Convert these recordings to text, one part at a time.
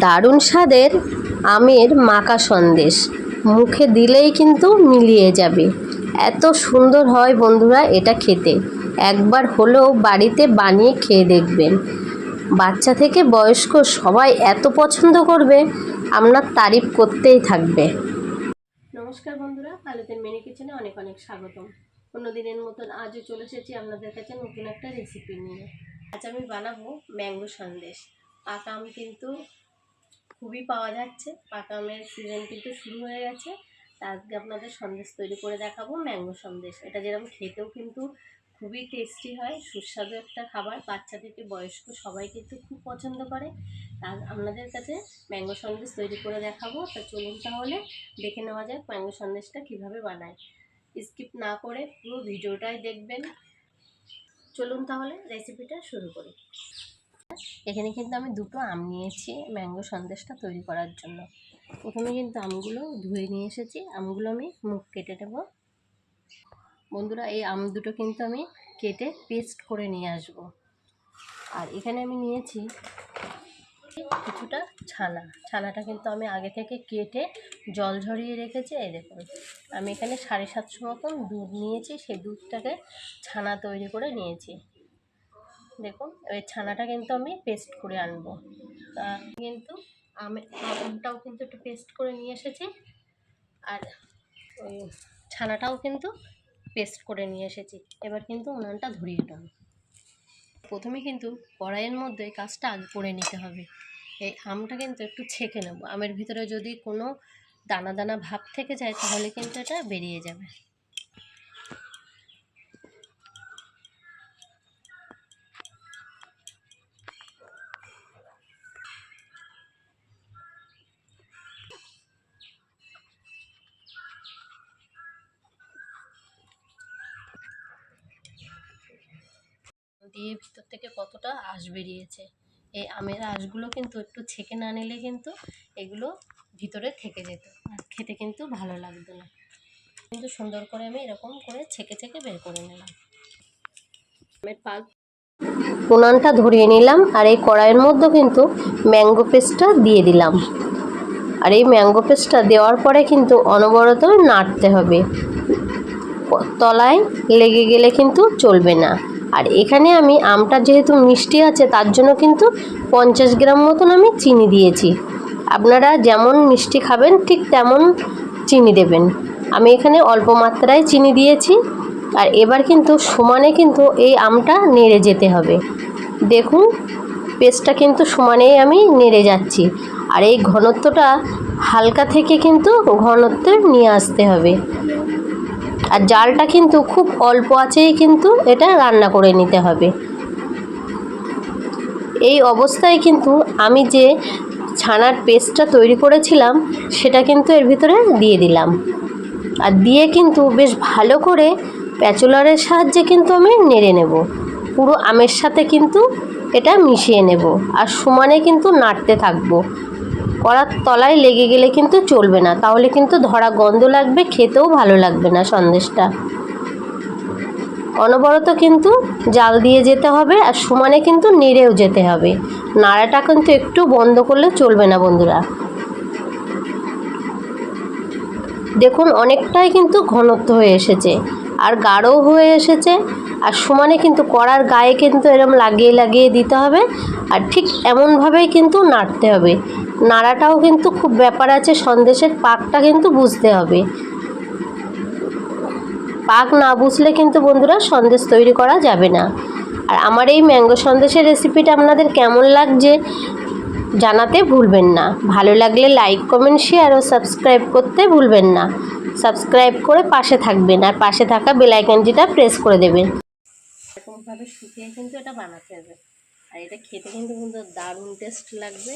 দারুণ স্বাদের আমের মাকা সন্দেশ। মুখে দিলেই কিন্তু মিলিয়ে যাবে। এত সুন্দর হয় বন্ধুরা এটা খেতে। একবার হলেও বাড়িতে বানিয়ে খেয়ে দেখবেন। বাচ্চা থেকে বয়স্ক সবাই এত পছন্দ করবে আপনার তারিফ করতেই থাকবে। নমস্কার বন্ধুরা ভারতের মেনি কিচেনে অনেক অনেক স্বাগতম। অন্য দিনের মতন আজও চলে এসেছি আপনাদের কাছে নতুন একটা রেসিপি নিয়ে। আজ আমি বানাবো ম্যাঙ্গো সন্দেশ। পাকা আম কিন্তু খুবই পাওয়া যাচ্ছে। পাকা সিজন কিন্তু শুরু হয়ে গেছে। আজকে আপনাদের সন্দেশ তৈরি করে দেখাবো, ম্যাঙ্গো সন্দেশ। এটা যেরকম খেতেও কিন্তু খুবই টেস্টি হয়, সুস্বাদু একটা খাবার। বাচ্চা থেকে বয়স্ক সবাই কিন্তু খুব পছন্দ করে। তা আপনাদের কাছে ম্যাঙ্গো সন্দেশ তৈরি করে দেখাবো। তা চলুন তাহলে দেখে নেওয়া যাক ম্যাঙ্গো সন্দেশটা কীভাবে বানায়। স্কিপ না করে পুরো ভিডিওটাই দেখবেন। চলুন তাহলে রেসিপিটা শুরু করি। এখানে কিন্তু আমি দুটো আম নিয়েছি ম্যাঙ্গো সন্দেশটা তৈরি করার জন্য। প্রথমে কিন্তু আমগুলো ধুয়ে নিয়ে এসেছি। আমগুলো আমি মুখ কেটে নেব। বন্ধুরা, এই আম দুটো কিন্তু আমি কেটে পেস্ট করে নিয়ে আসব। আর এখানে আমি নিয়েছি কিছুটা ছানা। ছানাটা কিন্তু আমি আগে থেকে কেটে জল ঝরিয়ে রেখেছি। এই দেখুন, আমি এখানে সাড়ে সাতশো মতন দুধ নিয়েছি। সেই দুধটাকে ছানা তৈরি করে নিয়েছি। দেখুন ওই ছানাটা কিন্তু আমি পেস্ট করে আনব। তা কিন্তু আমি, আমটাও কিন্তু একটু পেস্ট করে নিয়ে এসেছি। আর ওই ছানাটাও কিন্তু পেস্ট করে নিয়ে এসেছি। এবার কিন্তু উনানটা ধরিয়ে দেব প্রথমে কিন্তু কড়াইয়ের মধ্যে কাজটা আগে করে নিতে হবে। এই আমটা কিন্তু একটু ছেঁকে নেব। আমের ভিতরে যদি কোনো দানা দানা ভাব থেকে যায়, তাহলে কিন্তু এটা বেরিয়ে যাবে। দিয়ে ভিতর থেকে কতটা আঁশ বেরিয়েছে। এই আমের আঁশগুলো কিন্তু একটু ছেঁকে না নিলে কিন্তু এগুলো ভিতরে থেকে যেত, আর খেতে কিন্তু ভালো লাগতো না। কিন্তু সুন্দর করে আমি এরকম করে ছেঁকে ছেঁকে বের করে নিলাম। আমের পাল্প উনানটা ধরিয়ে নিলাম, আর এই কড়াইয়ের মধ্যে কিন্তু ম্যাঙ্গো পেস্টটা দিয়ে দিলাম। আর এই ম্যাঙ্গো পেস্টটা দেওয়ার পরে কিন্তু অনবরত নাড়তে হবে। তলায় লেগে গেলে কিন্তু চলবে না। আর এখানে আমি আমটা যেহেতু মিষ্টি আছে, তার জন্য কিন্তু পঞ্চাশ গ্রাম মতন আমি চিনি দিয়েছি। আপনারা যেমন মিষ্টি খাবেন, ঠিক তেমন চিনি দেবেন। আমি এখানে অল্প মাত্রায় চিনি দিয়েছি। আর এবার কিন্তু সমানে কিন্তু এই আমটা নেড়ে যেতে হবে। দেখুন, পেস্টটা কিন্তু সমানেই আমি নেড়ে যাচ্ছি। আর এই ঘনত্বটা হালকা থেকে কিন্তু ঘনত্বে নিয়ে আসতে হবে। আর জালটা কিন্তু খুব অল্প আছেই কিন্তু এটা রান্না করে নিতে হবে। এই অবস্থায় কিন্তু আমি যে ছানার পেস্টটা তৈরি করেছিলাম, সেটা কিন্তু এর ভিতরে দিয়ে দিলাম। আর দিয়ে কিন্তু বেশ ভালো করে প্যাচুলারের সাহায্যে কিন্তু আমি নেড়ে নেব। পুরো আমের সাথে কিন্তু এটা মিশিয়ে নেব। আর সমানে কিন্তু নাড়তে থাকব। কড়ার তলায় লেগে গেলে কিন্তু চলবে না। তাহলে কিন্তু ধরা গন্ধ লাগবে, খেতেও ভালো লাগবে না সন্দেশটা। অনবরত কিন্তু জাল দিয়ে যেতে হবে আর সমানে কিন্তু নেড়েও যেতে হবে। নাড়াটা কিন্তু একটু বন্ধ করলে চলবে না বন্ধুরা। দেখুন, অনেকটাই কিন্তু ঘনত্ব হয়ে এসেছে। আর গাঢ়ও হয়ে এসেছে। আর সমানে কিন্তু কড়ার গায়ে কিন্তু এরম লাগিয়ে লাগিয়ে দিতে হবে। আর ঠিক এমনভাবেই কিন্তু নাড়তে হবে। নাড়াটাও কিন্তু খুব ব্যাপার আছে, সন্দেশের পাকটা কিন্তু বুঝতে হবে। পাক না বুঝলে কিন্তু বন্ধুরা সন্দেশ তৈরি করা যাবে না। আর আমার এই ম্যাঙ্গো সন্দেশের রেসিপিটা আপনাদের কেমন লাগছে জানাতে ভুলবেন না। ভালো লাগলে লাইক, কমেন্ট, শেয়ার ও সাবস্ক্রাইব করতে ভুলবেন না। সাবস্ক্রাইব করে পাশে থাকবেন আর পাশে থাকা বেলাইকনটিটা প্রেস করে দেবেন। এরকমভাবে শুকিয়ে কিন্তু এটা বানাতে হবে। আর এটা খেতে কিন্তু কিন্তু দারুণ টেস্ট লাগবে।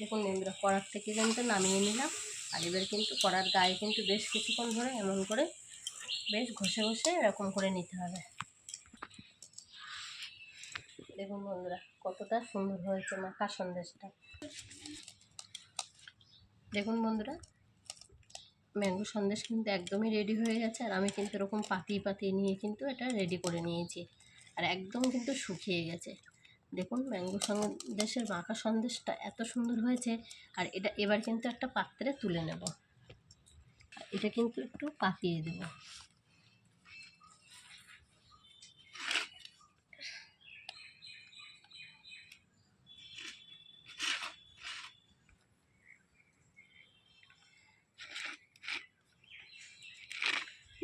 দেখুন বন্ধুরা, কড়ার থেকে কিন্তু নামিয়ে নিলাম। আর এবার কিন্তু কড়ার গায়ে কিন্তু বেশ কিছুক্ষণ ধরে এমন করে বেশ ঘষে ঘষে এরকম করে নিতে হবে। দেখুন বন্ধুরা, কতটা সুন্দর হয়েছে মাখা সন্দেশটা। দেখুন বন্ধুরা ম্যাঙ্গো সন্দেশ কিন্তু একদমই রেডি হয়ে গেছে আর আমি কিন্তু এরকম পাতিয়ে পাতিয়ে নিয়ে কিন্তু এটা রেডি করে নিয়েছি। আর একদম কিন্তু শুকিয়ে গেছে। দেখুন, ম্যাঙ্গো সন্দেশের মাখা সন্দেশটা এত সুন্দর হয়েছে আর এটা এবার কিন্তু একটা পাত্রে তুলে নেব। এটা কিন্তু একটু পাতিয়ে দেব।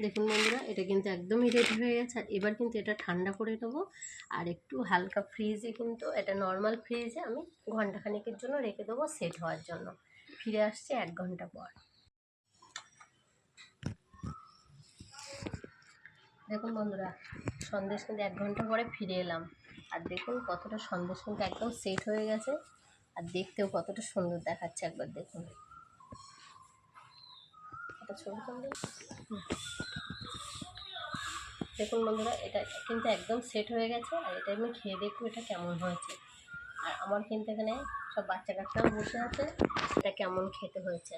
দেখুন বন্ধুরা, এটা কিন্তু একদমই রেডি হয়ে গেছে। আর এবার কিন্তু এটা ঠান্ডা করে নেব। আর একটু হালকা ফ্রিজে কিন্তু, এটা নর্মাল ফ্রিজে আমি ঘন্টাখানেকের জন্য রেখে দেবো সেট হওয়ার জন্য। ফিরে আসছে এক ঘণ্টা পর। দেখুন বন্ধুরা, সন্দেশ কিন্তু এক ঘণ্টা পরে ফিরে এলাম। আর দেখুন কতটা সন্দেশ কিন্তু একদম সেট হয়ে গেছে। আর দেখতেও কতটা সুন্দর দেখাচ্ছে একবার দেখুন। এটা ছবি তুলবে? হুম। দেখুন বন্ধুরা এটা কিন্তু একদম সেট হয়ে গেছে আর এটা আমি খেয়ে দেখব এটা কেমন হয়েছে। আর আমার কিন্তু এখানে সব বাচ্চা কাচ্চাও বসে আছে এটা কেমন খেতে হয়েছে।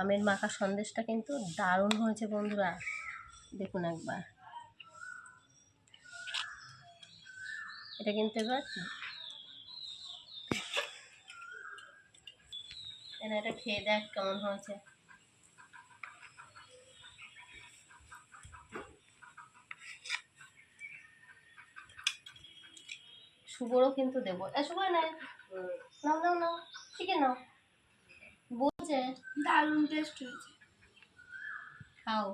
আমের মাখা সন্দেশটা কিন্তু দারুণ হয়েছে বন্ধুরা। দেখুন একবার। এটা কিন্তু এবার এটা খেয়ে দেখ কেমন হয়েছে। শুভরও কিন্তু দেবো। এ শুভ নাই নাও নাও নাও। ঠিক নাও। বলছে দারুণ টেস্ট হয়েছে। খাও।